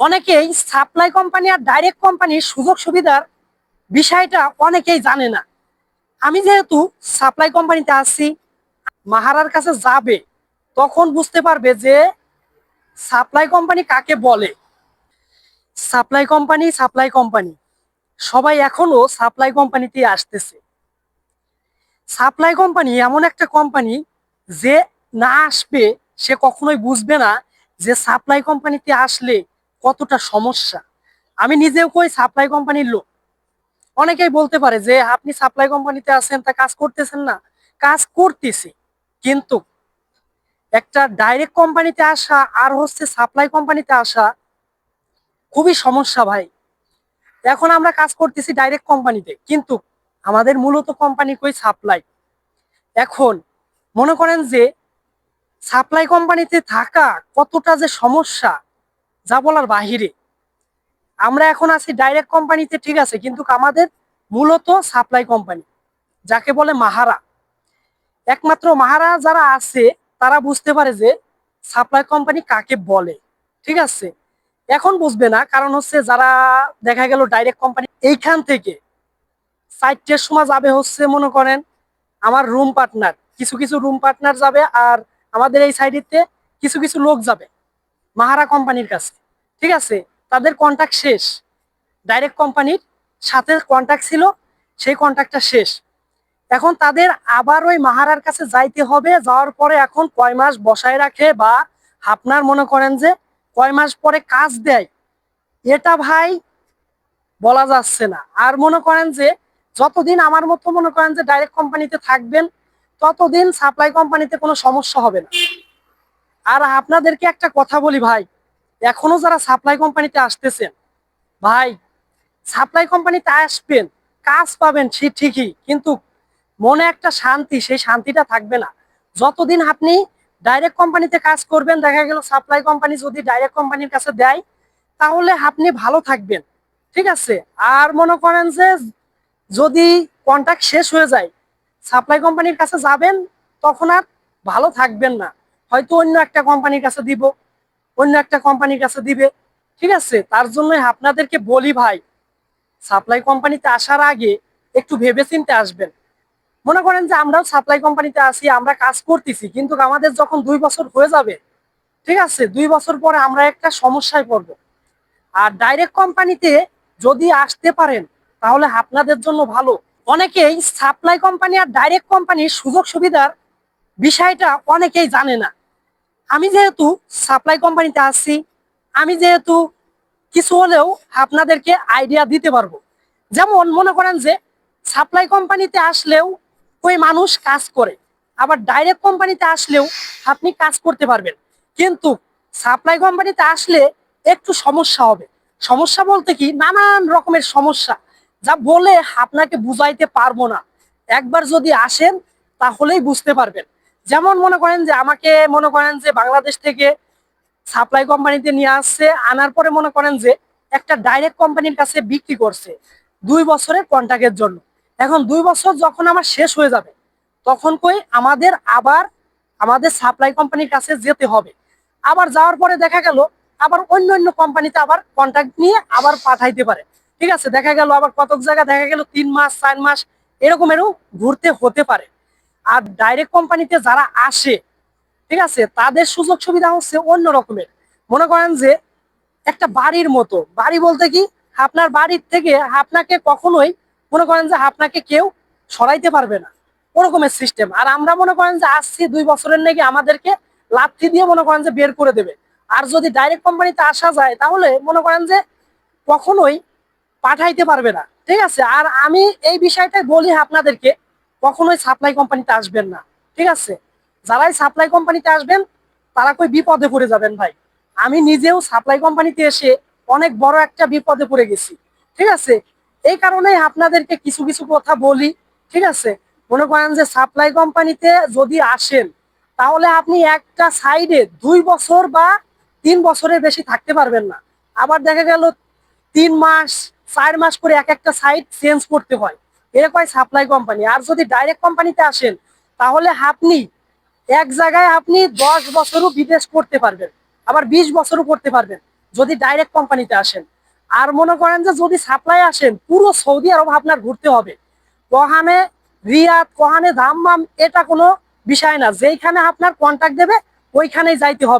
অনেকেই supply company আর direct কোম্পানির সুযোগ সুবিধার বিষয়টা অনেকেই জানে না। আমি যেহেতু সাপ্লাই কোম্পানিতে আসছি মাহারার কাছে যাবে, তখন বুঝতে পারবে যে সাপ্লাই কোম্পানি কাকে বলে। সাপ্লাই কোম্পানি সাপ্লাই কোম্পানি সবাই এখনও সাপ্লাই কোম্পানিতে আসতেছে। সাপ্লাই কোম্পানি এমন একটা কোম্পানি যে না আসবে, সে কখনোই বুঝবে না যে সাপ্লাই কোম্পানিতে আসলে কতটা সমস্যা? আমি নিজেও কই সাপ্লাই কোম্পানির লোক। অনেকেই বলতে পারে যে, আপনি সাপ্লাই কোম্পানিতে আছেন, তা কাজ করতেছেন না। কাজ করতেছি, কিন্তু একটা ডাইরেক্ট কোম্পানিতে আসা আর হচ্ছে সাপ্লাই কোম্পানিতে আসা খুবই সমস্যা ভাই। এখন আমরা কাজ করতেছি ডাইরেক্ট কোম্পানিতে কিন্তু আমাদের মূলত কোম্পানি কই সাপ্লাই এখন মনে করেন যে সাপ্লাই কোম্পানিতে থাকা কতটা যে সমস্যা যা বলার বাহিরে। আমরা এখন আছি ডাইরেক্ট কোম্পানিতে ঠিক আছে, কিন্তু আমাদের মূলত সাপ্লাই কোম্পানি যাকে বলে মাহারা। একমাত্র মাহারা যারা আছে, তারা বুঝতে পারে যে সাপ্লাই কোম্পানি কাকে বলে, ঠিক আছে? এখন বুঝবে না, কারণ হচ্ছে যারা দেখা গেল ডাইরেক্ট কোম্পানি এইখান থেকে সাইটের সময় যাবে হচ্ছে, মনে করেন, আমার রুম পার্টনার কিছু কিছু রুম পার্টনার যাবে, আর আমাদের এই সাইডেতে কিছু কিছু লোক যাবে। মাহারা কোম্পানির কাছে। ঠিক আছে? তাদের কন্ট্যাক্ট শেষ। ডাইরেক্ট কোম্পানির সাথে কন্ট্যাক্ট ছিল, সেই কন্ট্যাক্টটা শেষ। এখন তাদের আবার ওই মাহারার কাছে যাইতে হবে। যাওয়ার পরে এখন কয় মাস বসায় রাখে বা আপনার মনে করেন যে কয় মাস পরে কাজ দেয়, এটা ভাই বলা যাচ্ছে না। আর মনে করেন যে যতদিন আমার মতো মনে করেন যে ডাইরেক্ট কোম্পানিতে থাকবেন, ততদিন সাপ্লাই কোম্পানিতে কোনো সমস্যা হবে না। আর আপনাদেরকে একটা কথা বলি ভাই, এখনও যারা সাপ্লাই কোম্পানিতে আসতেছেন, ভাই সাপ্লাই কোম্পানিতে আসবেন, কাজ পাবেন সে ঠিকই, কিন্তু মনে একটা শান্তি, সেই শান্তিটা থাকবে না। যতদিন আপনি ডাইরেক্ট কোম্পানিতে কাজ করবেন, দেখা গেল সাপ্লাই কোম্পানি যদি ডাইরেক্ট কোম্পানির কাছে দেয়, তাহলে আপনি ভালো থাকবেন, ঠিক আছে? আর মনে করেন যে যদি কন্ট্যাক্ট শেষ হয়ে যায় সাপ্লাই কোম্পানির কাছে যাবেন, তখন আর ভালো থাকবেন না। হয়তো অন্য একটা কোম্পানির কাছে দিব, অন্য একটা কোম্পানির কাছে দিবে। ঠিক আছে? তার জন্য আপনাদেরকে বলি ভাই সাপ্লাই কোম্পানিতে আসার আগে একটু ভেবেচিন্তে আসবেন। মনে করেন যে আমরাও সাপ্লাই কোম্পানিতে আসি আমরা কাজ করতেছি, কিন্তু আমাদের যখন দুই বছর হয়ে যাবে, ঠিক আছে? দুই বছর পরে আমরা একটা সমস্যায় পড়ব। আর ডাইরেক্ট কোম্পানিতে যদি আসতে পারেন, তাহলে আপনাদের জন্য ভালো। অনেকেই সাপ্লাই কোম্পানি আর ডাইরেক্ট কোম্পানির সুযোগ সুবিধার বিষয়টা অনেকেই জানে না। আমি যেহেতু সাপ্লাই কোম্পানিতে আসছি আমি যেহেতু কিছু হলেও আপনাদেরকে আইডিয়া দিতে পারব। যেমন মনে করেন যে সাপ্লাই কোম্পানিতে আসলেও ওই মানুষ কাজ করে, আবার ডাইরেক্ট কোম্পানিতে আসলেও আপনি কাজ করতে পারবেন। কিন্তু সাপ্লাই কোম্পানিতে আসলে একটু সমস্যা হবে। সমস্যা বলতে কি? নানান রকমের সমস্যা, যা বলে আপনাকে বুঝাইতে পারব না। একবার যদি আসেন, তাহলেই বুঝতে পারবেন। যেমন মনে করেন যে আমাকে মনে করেন যে বাংলাদেশ থেকে সাপ্লাই কোম্পানিতে নিয়ে আসছে, আনার পরে মনে করেন যে একটা ডাইরেক্ট কোম্পানির কাছে বিক্রি করছে দুই বছরের কন্ট্রাক্টের জন্য। এখন দুই বছর যখন আমার শেষ হয়ে যাবে, তখন কই আমাদের আবার আমাদের সাপ্লাই কোম্পানির কাছে যেতে হবে। আবার যাওয়ার পরে দেখা গেল আবার অন্য অন্য কোম্পানিতে আবার কন্ট্যাক্ট নিয়ে আবার পাঠাইতে পারে। ঠিক আছে, দেখা গেল আবার কতক জায়গা দেখা গেল তিন মাস, চার মাস, এরকমেরও ঘুরতে হতে পারে। আর ডাইরেক্ট কোম্পানিতে যারা আসে, ঠিক আছে, তাদের সুযোগ সুবিধা হচ্ছে অন্য রকমের। মনে করেন যে একটা বাড়ির মতো। বাড়ি বলতে কি, আপনার বাড়ির থেকে আপনাকে কখনোই, মনে করেন যে আপনাকে কেউ সরাইতে পারবে না। ওরকমের সিস্টেম আর আমরা মনে করেন যে আসছি দুই বছরের নাকি আমাদেরকে লাথি দিয়ে মনে করেন যে বের করে দেবে। আর যদি ডাইরেক্ট কোম্পানিতে আসা যায়, তাহলে মনে করেন যে কখনোই পাঠাইতে পারবে না। ঠিক আছে, আর আমি এই বিষয়টাই বলি আপনাদেরকে কখনোই সাপ্লাই কোম্পানিতে আসবেন না। ঠিক আছে? যারাই সাপ্লাই কোম্পানিতে আসবেন, তারা কই বিপদে পড়ে যাবেন ভাই। আমি নিজেও সাপ্লাই কোম্পানিতে এসে অনেক বড় একটা বিপদে পড়ে গেছি। ঠিক আছে? এই কারণেই আপনাদেরকে কিছু কিছু কথা বলি। ঠিক আছে? মনে করেন যে সাপ্লাই কোম্পানিতে যদি আসেন, তাহলে আপনি একটা সাইডে দুই বছর বা তিন বছরের বেশি থাকতে পারবেন না। আবার দেখা গেল তিন মাস, চার মাস করে এক একটা সাইড চেঞ্জ করতে হয়। এরকম সাপ্লাই কোম্পানি আর যদি ডাইরেক্ট কোম্পানিতে আসেন, তাহলে আপনি এক জায়গায় আপনি দশ বছরও বিদেশ করতে পারবেন, আবার বিশ বছরও করতে পারবেন, যদি ডাইরেক্ট কোম্পানিতে আসেন। আর মনে করেন যে যদি সাপ্লাই আসেন, পুরো সৌদি আরব আপনার ঘুরতে হবে। কহানে রিয়াদ, কহানে দাম্মাম, এটা কোনো বিষয় না। যেইখানে আপনার কন্ট্যাক্ট দেবে, ওইখানেই যাইতে হবে।